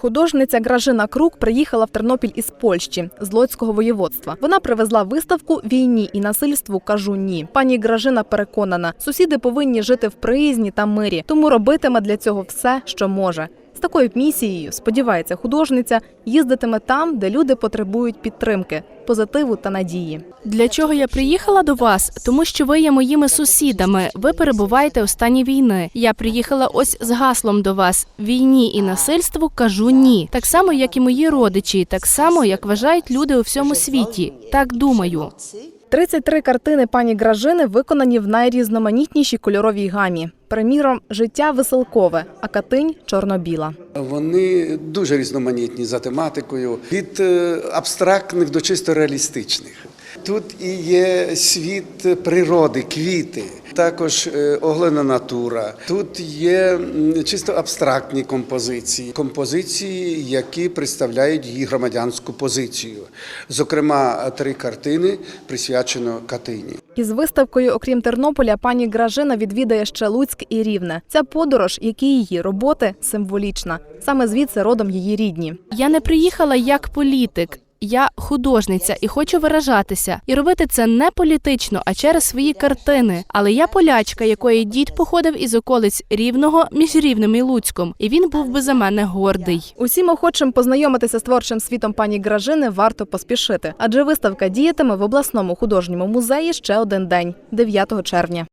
Художниця Гражина Крук приїхала в Тернопіль із Польщі з Лоцького воєводства. Вона привезла виставку Війні і насильству кажу ні. Пані Гражина переконана, сусіди повинні жити в приязні та мирі, тому робитиме для цього все, що може. Такою місією, сподівається художниця, їздитиме там, де люди потребують підтримки, позитиву та надії. Для чого я приїхала до вас? Тому що ви є моїми сусідами. Ви перебуваєте у стані війни. Я приїхала ось з гаслом до вас: війні і насильству кажу ні. Так само, як і мої родичі, так само, як вважають люди у всьому світі. Так думаю. 33 картини пані Гражини виконані в найрізноманітнішій кольоровій гамі. Приміром, життя веселкове, а катинь чорно-біла. Вони дуже різноманітні за тематикою, від е, абстрактних до чисто реалістичних. Тут і є світ природи, квіти, також е, оглена натура. Тут є чисто абстрактні композиції, композиції, які представляють її громадянську позицію. Зокрема, три картини присвячено Катині. Із виставкою, окрім Тернополя, пані Гражина відвідає ще Луцьк і Рівне. Ця подорож, як і її роботи, символічна. Саме звідси родом її рідні. Я не приїхала як політик. Я художниця і хочу виражатися і робити це не політично, а через свої картини. Але я полячка, якої дід походив із околиць рівного між рівнем і Луцьком, і він був би за мене гордий. Усім охочим познайомитися з творчим світом пані Гражини варто поспішити, адже виставка діятиме в обласному художньому музеї ще один день 9 червня.